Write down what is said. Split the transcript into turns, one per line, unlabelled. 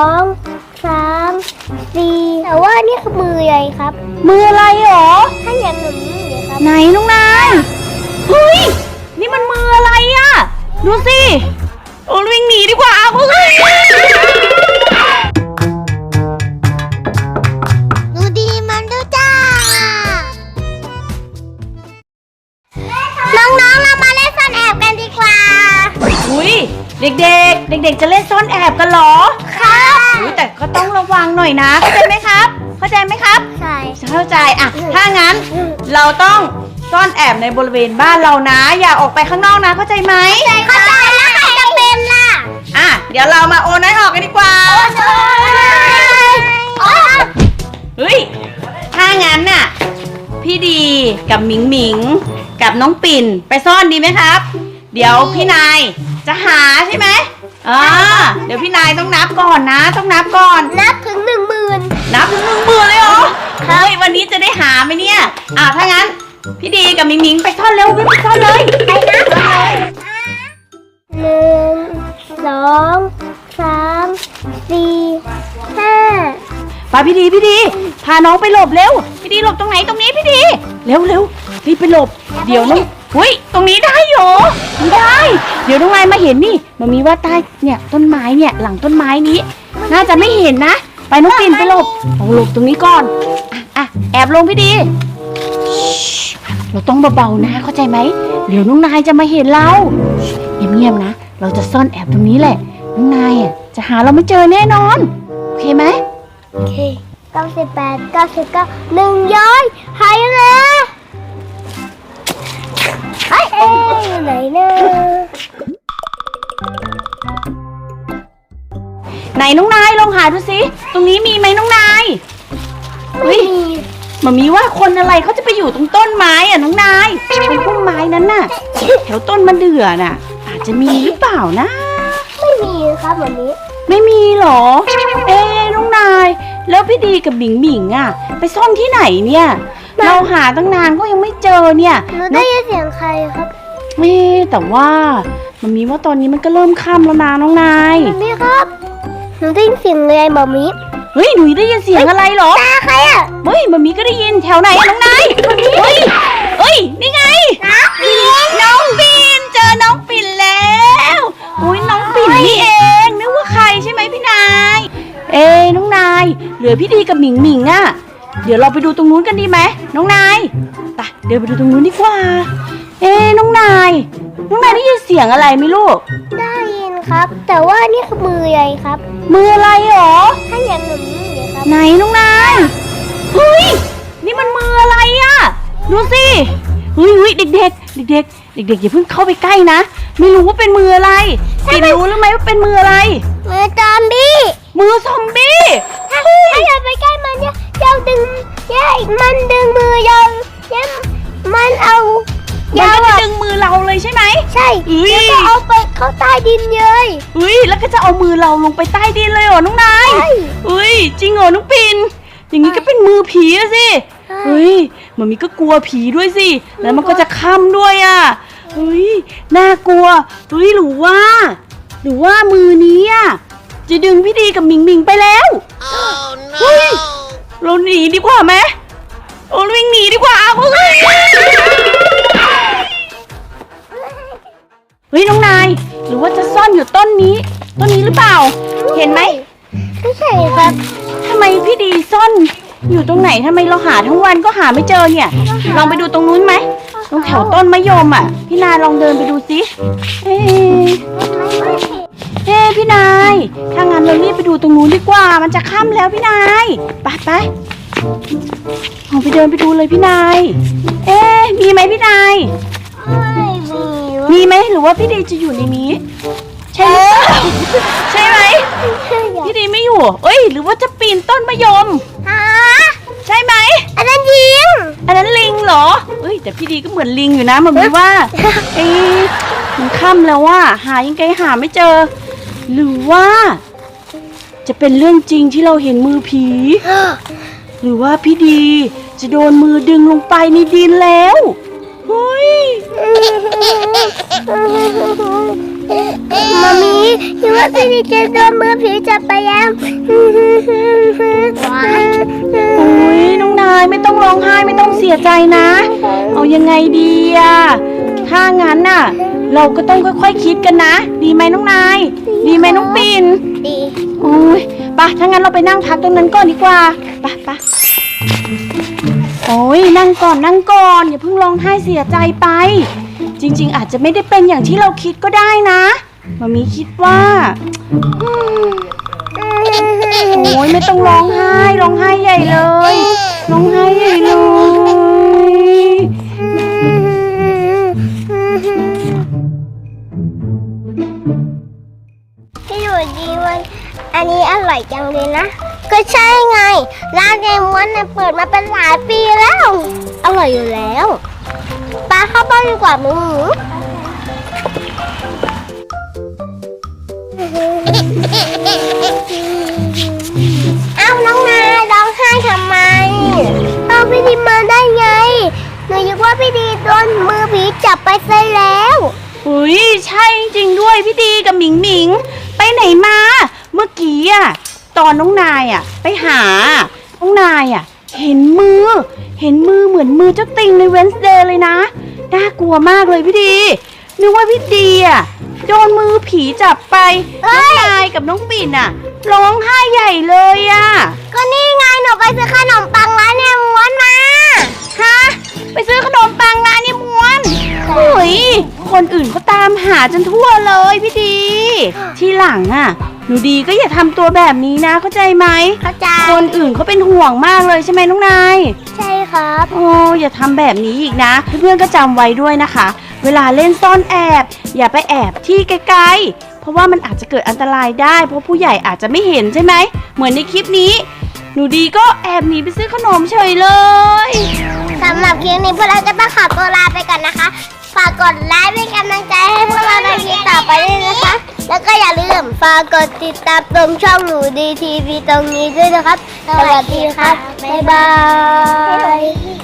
องสามสี่แต่ว่านี่คือมือใหญ่ครับ
มืออะไรหรอ
ถ้าอย่างหนึ่งนี่เลยครับ
ไหนน้องนายเฮ้ยนี่มันมืออะไรอะดูสิโอ้วิ่ง เด็
ก
ๆ เด็ก ๆ จะเล่นซ่อนแอบกันเหรอ
ครับ
อุ้ยแต่ก็ต้องระวังหน่อยนะ เข้าใจไหมครับ เข้าใจไหมครับ
ใช่
เข้าใจอะถ้างั้นเราต้องซ่อนแอบในบริเวณบ้านเรานะ อย่าออกไปข้างนอกนะ เข้าใจไหม
เข้าใจแล้วใครจะเป็นล่ะ
อะ เดี๋ยวเรามาโอนให้ออกกันดีกว่า
โอ้ย
เฮ้ย ถ้างั้นน่ะ พี่ดีกับหมิงหมิง กับน้องปิ่น ไปซ่อนดีไหมครับ เดี๋ยวพี่นาย จะหาใช่ไหมอ่าเดี๋ยวพี่นายต้องนับก่อนนะ ต้องนับก่อน
นับถึงหนึ่งหมื่น
นับถึงหนึ่งหมื่นเลยเหรอเฮ้ยวันนี้จะได้หาไหมเนี่ย อ่าถ้างั้น พี่ดีกับหมิงหมิงไปซ่อนเร็ววิ่งไปซ่อนเลย
ไปนะหนึ่งสองสามสี่ห้า
ไปพี่ดีพี่ดี พาน้องไปหลบเร็ว พี่ดีหลบตรงไหนตรงนี้พี่ดี เร็วเร็วรีบไปหลบ เดี๋ยวน้อง หุ้ยตรงนี้ได้เหรอไม่ได้ เดี๋ยวน้องไงมาเห็นนี่มันมีว่าใต้เนี่ยต้นไม้เนี่ยหลังต้นไม้นี้ น่าจะไม่เห็นนะ ไปน้องปิ่นไปหลบเอาหลบตรงนี้ก่อนอะอะแอบลงพี่ดี เราต้องเบาๆนะเข้าใจไหมเดี๋ยวน้องนายจะมาเห็นเราเงียบๆนะ เราจะซ่อนแอบตรงนี้แหละน้องนายอะจะหาเราไม่เจอแน่นอน โอเคไหม
โอเคเก้าสิบแปดเก้าสิบเก้าหนึ่งย้อยหายเลยเอ้ยเอ้ยอยู่ไหนเนะ
ไหนน้องนายลองหาดูสิ ตรงนี้มีไหมน้องนายเฮ้ยมามีว่าคนอะไรเขาจะไปอยู่ตรงต้นไม้อะน้องนายตรงต้นไม้นั้นน่ะ แถวต้นมะเดื่อน่ะ อาจจะมีหรือเปล่านะ
ไม่มีครับแบบนี้
ไม่มีหรอ เอ๊ะน้องนาย แล้วพี่ดีกับบิงบิงอะ ไปซ่อนที่ไหนเนี่ย เราหาตั้งนานก็ยังไม่เจอเนี่ย
หนูได้ยินเสียงใครครับ
เอ๊ะแต่ว่ามันมีว่าตอนนี้มันก็เริ่มค่ำแล้วนะน้องนาย
นี่ครับหนูได้ยินเสียงอะไรแบบนี้
เฮ้ยหนูได้ยินเสียงอะไรเหรอ
ตาใครอะ
เฮ้ยมันมีก็ได้ยินแถวไหนอะน้องนายเฮ้ยเฮ้ยนี่ไงน้องปิ่นเจอน้องปิ่นแล้วอุ้ยน้องปิ่นนี่เองนึกว่าใครใช่ไหมพี่นาย เอ้น้องนายเหลือพี่ดีกับหมิงหมิงอะ เดี๋ยวเราไปดูตรงนู้นกันดีไหมน้องนายไปเดินไปดูตรงนู้นดีกว่า เอ้น้องนาย น้องนายได้ยินเสียงอะไรไหมลูก
ได้ยินครับ แต่ว่านี่คือมือใหญ่ครับ
มืออะไรหรอ
ถ้าอย่างหนึ่งนี่เลยครับ
ไหนน้องนายเฮ้ยนี่มันมืออะไรอะดูสิเฮ้ยเฮ้ยเด็กๆเด็กๆเด็กๆอย่าเพิ่งเข้าไปใกล้นะไม่รู้ว่าเป็นมืออะไรปิดรู้หรือไหมว่าเป็นมืออะไร
มือจอมบี้
มือซอมบี้
ถ้าถ้าอย่าไปใกล้มัน เนี่ยยาวดึงยายมันดึงมือยาวยาวมันเอา
มัน
ยาว
ก็จะ
อะ
ดึงมือเราเลยใช่ไหม
ใช่
เอ้ย
แล้วก็เอาไปเข้าใต้ดินเลย
เฮ้ยแล้วก็จะเอามือเราลงไปใต้ดินเลยเหรอน้องนาย
ใช่
เฮ้ยจริงเหรอน้องปินอย่างนี้ก็เป็นมือผีอะสิ
ใช่
เฮ้ยมันมีก็กลัวผีด้วยสิ แล้วมันก็จะค่ำด้วยอะเฮ้ยน่ากลัวเฮ้ยหรือว่า หรือว่ามือนี้อะจะดึงพี่ดีกับหมิงหมิงไปแล้วเฮ้ย เราหนีดีกว่าไหมโอ้วิ่งหนีดีกว่าเฮ้ยเฮ้ยน้องนาย หรือว่าจะซ่อนอยู่ต้นนี้ ต้นนี้หรือเปล่า เห็นไหม
ไม่ใช่ครับ
ทำไมพี่ดีซ่อน อยู่ตรงไหนทำไมเราหาทั้งวันก็หาไม่เจอเนี่ย ลองไปดูตรงนู้นไหมตรงแถวต้นมะยมอะ พี่นายลองเดินไปดูสิเอ๊ะเอ๊ะ พี่นาย ถ้างั้นเรารีบไปดูตรงนู้นดีกว่า มันจะค่ำแล้วพี่นายไปไปลองไปเดินไปดูเลยพี่นาย เอ๊ะมีไหมพี่นาย
ไม่มี
มีไหมหรือว่าพี่ดีจะอยู่ในนี้ ใช่หรือเปล่าใช่ไหมพี่ดีไม่อยู่ เอ้ย หรือว่าจะปีนต้นมะยม
ฮะ
ใช่ไหม
อันนั้นยิง
อันนั้นลิงเหรอเอ้ยแต่พี่ดีก็เหมือนลิงอยู่นะมันมีว่าเอ๊ะมันค่ำแล้วว่าหายังไงหาไม่เจอ หรือว่า จะเป็นเรื่องจริงที่เราเห็นมือผี หรือว่าพี่ดีจะโดนมือดึงลงไปในดินแล้วเฮ้ย
มามีคิดว่าพี่ดีจะโดนมือผีจับไปแล้ว
อุ้ยน้องนายไม่ต้องร้องไห้ไม่ต้องเสียใจนะ เอายังไงดีอะถ้างั้นน่ะ เราก็ต้องค่อยๆคิดกันนะ ดีไหมน้องนาย ดีไหมน้องปิ่น
ดี
โอ้ยไปะถ้างั้นเราไปนั่งพักตรงนั้นก่อนดีกว่าไปะปะโอ้ยนั่งก่อนนั่งก่อนอย่าเพิ่งร้องไห้เสียใจไป จริง ๆ อาจจะไม่ได้เป็นอย่างที่เราคิดก็ได้นะมามีคิดว่าอืมโอ้ยไม่ต้องร้องไห้ร้องไห้ใหญ่เลยร้องไห้ใหญ่เลย
นนี้อร่อยจังเลยนะ ก็ใช่ไง ร้านเดมอนน่ะเปิดมาเป็นหลายปีแล้ว อร่อยอยู่แล้วปลาเข้าบ้านดีกว่าหมูหมูเอ้าน้องนายร้องไห้ทำไมเอาพี่ดีมาได้ไง หนูคิดว่าพี่ดีโดนมือผีจับไปซะแล้ว
อุ้ยใช่จริงด้วยพี่ดีกับหมิงหมิง มื่อกี้อะตอนน้องนายอะไปหา น้องนายอะเห็นมือ เห็นมือเหมือนมือเจ้าติงในเวนส์เดย์เลยนะน่ากลัวมากเลยพี่ดีนึกว่าพี่ดีอะโดนมือผีจับไป
เอ้
น้อง
ย
นายกับน้องปิ่นอะร้องไห้ใหญ่เลยอะ
ก็นี่ไงหนูไปซื้อขนมปังร้านเนี่ยม้วนมา
ฮะไปซื้อขนมปังร้านนี่ม้วน เฮ้ยคนอื่นเขาตามหาจนทั่วเลยพี่ดี ทีหลังอะ หนูดีก็อย่าทำตัวแบบนี้นะเข้าใจไหม
เข้าใจ
คนอื่นเขาเป็นห่วงมากเลยใช่ไหมน้องนาย
ใช่ครับ
โอ้อย่าทำแบบนี้อีกนะ เพื่อนๆก็จำไว้ด้วยนะคะ เวลาเล่นซ่อนแอบ อย่าไปแอบที่ไกลๆ เพราะว่ามันอาจจะเกิดอันตรายได้ เพราะผู้ใหญ่อาจจะไม่เห็นใช่ไหม เหมือนในคลิปนี้ หนูดีก็แอบหนีไปซื้อขนมเฉยเลย
สำหรับคลิปนี้พวกเราก็ต้องขอตัวลา กดไลค์เป็นกำลังใจให้พวกเราในคลิปต่อไปด้วยนะคะ แล้วก็อย่าลืมฝากกดติดตามตรงช่องหนูดีทีวีตรงนี้ด้วยนะครับ สวัสดีครับ บ๊ายบาย